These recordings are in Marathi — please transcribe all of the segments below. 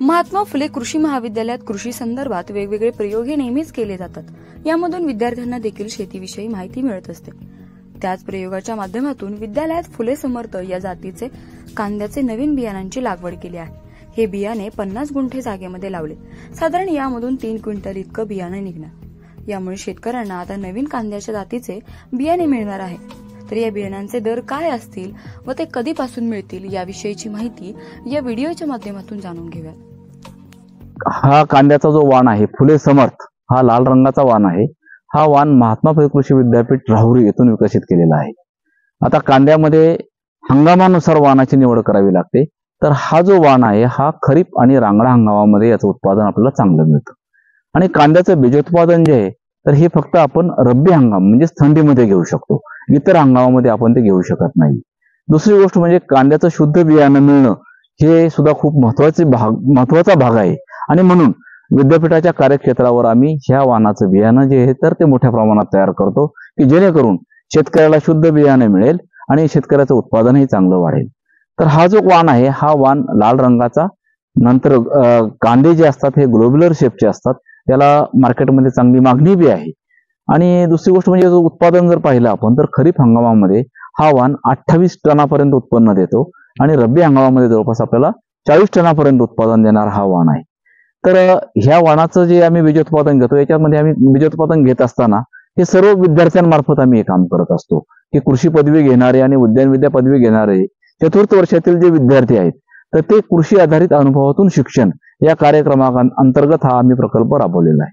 महात्मा फुले कृषी महाविद्यालयात कृषी संदर्भात वेगवेगळे प्रयोग हे नेहमीच केले जातात. यामधून विद्यार्थ्यांना देखील शेतीविषयी माहिती मिळत असते. त्याच प्रयोगाच्या माध्यमातून विद्यालयात फुले समर्थ या जातीचे कांद्याचे नवीन बियाणांची लागवड केली आहे. हे बियाणे पन्नास गुंठे जागेमध्ये लावले. साधारण यामधून तीन क्विंटल इतकं बियाणं निघणार. यामुळे शेतकऱ्यांना आता नवीन कांद्याच्या जातीचे बियाणे मिळणार आहे. तर या बियाण्यांचे दर काय असतील व ते कधीपासून मिळतील याविषयीची माहिती या व्हिडिओच्या माध्यमातून जाणून घेऊयात. हा कांद्याचा जो वाण आहे फुले समर्थ हा लाल रंगाचा वाण आहे हा वाण महात्मा फुले कृषी विद्यापीठ राहुरी येथून विकसित केलेला आहे. आता कांद्यामध्ये हंगामानुसार वाणाची निवड करावी लागते. तर हा जो वाण आहे हा खरीप आणि रांगडा हंगामामध्ये याचं उत्पादन आपल्याला चांगलं मिळतं. आणि कांद्याचं बीजोत्पादन जे आहे तर हे फक्त आपण रब्बी हंगाम म्हणजे थंडीमध्ये घेऊ शकतो. इतर हंगामामध्ये आपण ते घेऊ शकत नाही. दुसरी गोष्ट म्हणजे कांद्याचं शुद्ध बियाणं मिळणं हे सुद्धा खूप महत्त्वाचे भाग महत्त्वाचा भाग आहे. आणि म्हणून विद्यापीठाच्या कार्यक्षेत्रावर आम्ही ह्या वाहनाचं बियाणं जे आहे तर ते मोठ्या प्रमाणात तयार करतो की जेणेकरून शेतकऱ्याला शुद्ध बियाणं मिळेल आणि शेतकऱ्याचं उत्पादनही चांगलं वाढेल. तर हा जो वाण आहे हा वाण लाल रंगाचा नंतर कांदे जे असतात हे ग्लोबुलर शेपचे असतात त्याला मार्केटमध्ये चांगली मागणी बी आहे. आणि दुसरी गोष्ट म्हणजे उत्पादन जर पाहिलं आपण तर खरीप हंगामामध्ये हा वाण अठ्ठावीस टनापर्यंत उत्पन्न देतो आणि रब्बी हंगामामध्ये जवळपास आपल्याला चाळीस टनापर्यंत उत्पादन देणारा हा वाण आहे. तर ह्या वाणाचं जे आम्ही बीजोत्पादन घेतो याच्यामध्ये आम्ही बीजोत्पादन घेत असताना हे सर्व विद्यार्थ्यांमार्फत आम्ही हे काम करत असतो. की कृषी पदवी घेणारे आणि उद्यान विद्या पदवी घेणारे चतुर्थ वर्षातील जे विद्यार्थी आहेत तर ते कृषी आधारित अनुभवातून शिक्षण या कार्यक्रमा अंतर्गत हा आम्ही प्रकल्प राबवलेला आहे.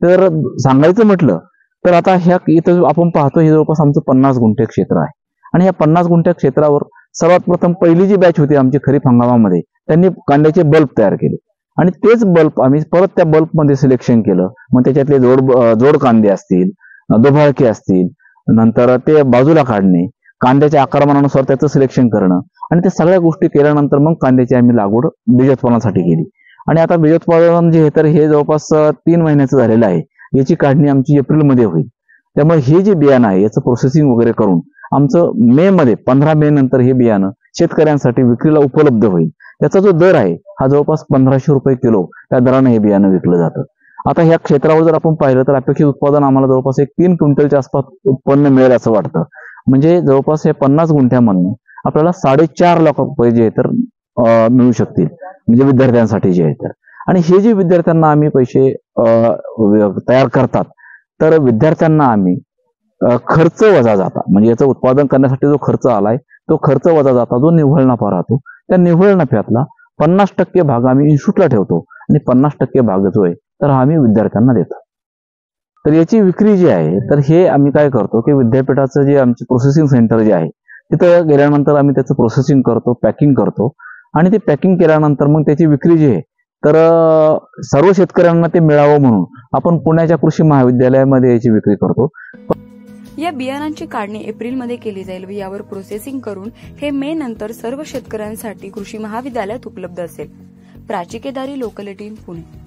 तर सांगायचं म्हटलं तर आता ह्या इथं आपण पाहतो हे जवळपास आमचं पन्नास गुंठे क्षेत्र आहे. आणि या पन्नास गुंठ्या क्षेत्रावर सर्वात प्रथम पहिली जी बॅच होती आमची खरीप हंगामामध्ये त्यांनी कांद्याचे बल्ब तयार केले. आणि तेच बल्ब आम्ही परत त्या बल्बमध्ये सिलेक्शन केलं. मग त्याच्यातले जोड जोड कांदे असतील दोभाळके असतील नंतर ते बाजूला काढणे कांद्याच्या आकारमानानुसार त्याचं सिलेक्शन करणं आणि त्या सगळ्या गोष्टी केल्यानंतर मग कांद्याची आम्ही लागवड बीजोत्पादनासाठी केली. आणि आता बीजोत्पादन जे आहे तर हे जवळपास तीन महिन्याचं झालेलं आहे. याची काढणी आमची एप्रिलमध्ये होईल. त्यामुळे हे जे बियाणं आहे याचं प्रोसेसिंग वगैरे करून आमचं मे मध्ये पंधरा मे नंतर हे बियाणं शेतकऱ्यांसाठी विक्रीला उपलब्ध होईल. याचा जो दर आहे हा जवळपास पंधराशे रुपये किलो त्या दराने हे बियाणं विकलं जातं. आता ह्या क्षेत्रावर जर आपण पाहिलं तर अपेक्षित उत्पादन आम्हाला जवळपास एक तीन क्विंटलच्या आसपास उत्पन्न मिळेल असं वाटतं. म्हणजे जवळपास हे पन्नास गुंठ्यामधनं आपल्याला साडेचार लाख रुपये जे तर मिळू शकतील. म्हणजे विद्यार्थ्यांसाठी जे आहे तर. आणि हे जे विद्यार्थ्यांना आम्ही पैसे तयार करतात तर विद्यार्थ्यांना आम्ही खर्च वजा जाता म्हणजे याचं उत्पादन करण्यासाठी जो खर्च आलाय तो खर्च वजा जाता जो निव्वळ नफा राहतो त्या निव्वळ नफ्यातला पन्नास टक्के भाग आम्ही इन्स्टिट्यूटला ठेवतो आणि पन्नास टक्के भाग जो आहे तर आम्ही विद्यार्थ्यांना देतो. तर याची विक्री जी आहे तर हे आम्ही काय करतो की विद्यापीठाचं जे आमचे प्रोसेसिंग सेंटर जे आहे तिथं गेल्यानंतर आम्ही त्याचं प्रोसेसिंग करतो पॅकिंग करतो. आणि ते पॅकिंग केल्यानंतर मग त्याची विक्री जी आहे तर सर्व शेतकऱ्यांना ते मिळावं म्हणून आपण पुण्याच्या कृषी महाविद्यालयामध्ये याची विक्री करतो. या बियाणांची काढणी एप्रिलमध्ये केली जाईल व यावर प्रोसेसिंग करून हे मे नंतर सर्व शेतकऱ्यांसाठी कृषी महाविद्यालयात उपलब्ध असेल. प्राचिकेदारी लोकलिटी लोकल पुणे.